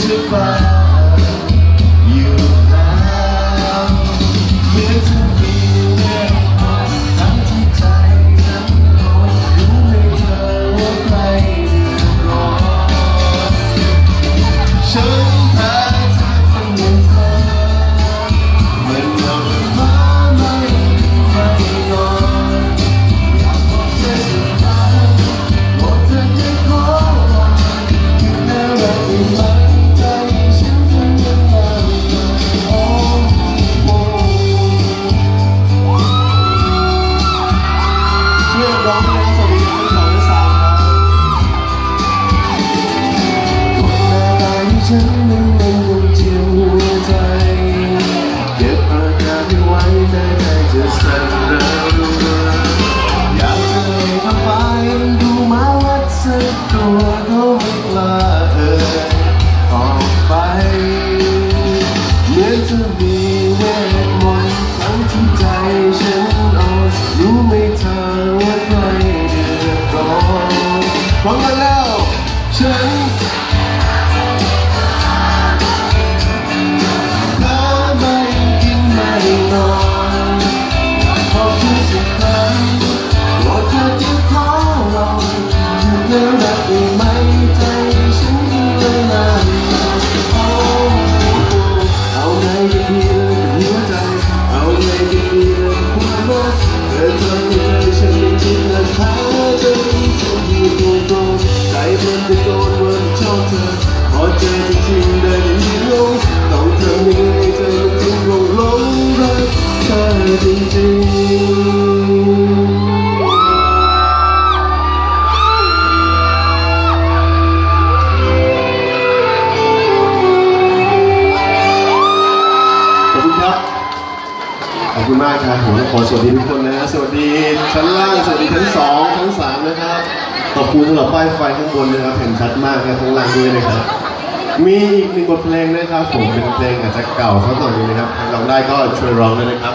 seu pai. พร้อมกันแล้วฉันน้ำไม่กินไม่นอนขอบคุณสักครั้งว่าเธอที่ขอลองอยู่ในรัได้ไหมใจฉันเลยนานเอาเอาไงจะเพียงหัวใจเอาไงจะเพียงความรักเธอทำ มันตะโกนว่าชอบเธอพอเจอจริงๆได้ยินลงต้องทำยังไงเธอถึงลงหลงรักเธอจริงๆขอบคุณครับขอบคุณมากครับผมขอสวัสดีทุกคนนะ สวัสดีชั้นล่าง สวัสดีชั้นสอง คุณสำหรับป้ายไฟข้างบนนะครับเห็นชัดมากนะข้างล่างด้วยนะครับ มีอีกหนึ่งบทเพลงนะครับผมเป็นเพลงอาจจะเก่าสักหน่อยนึงนะครับใครร้องได้ก็ช่วยร้องด้วยนะครับ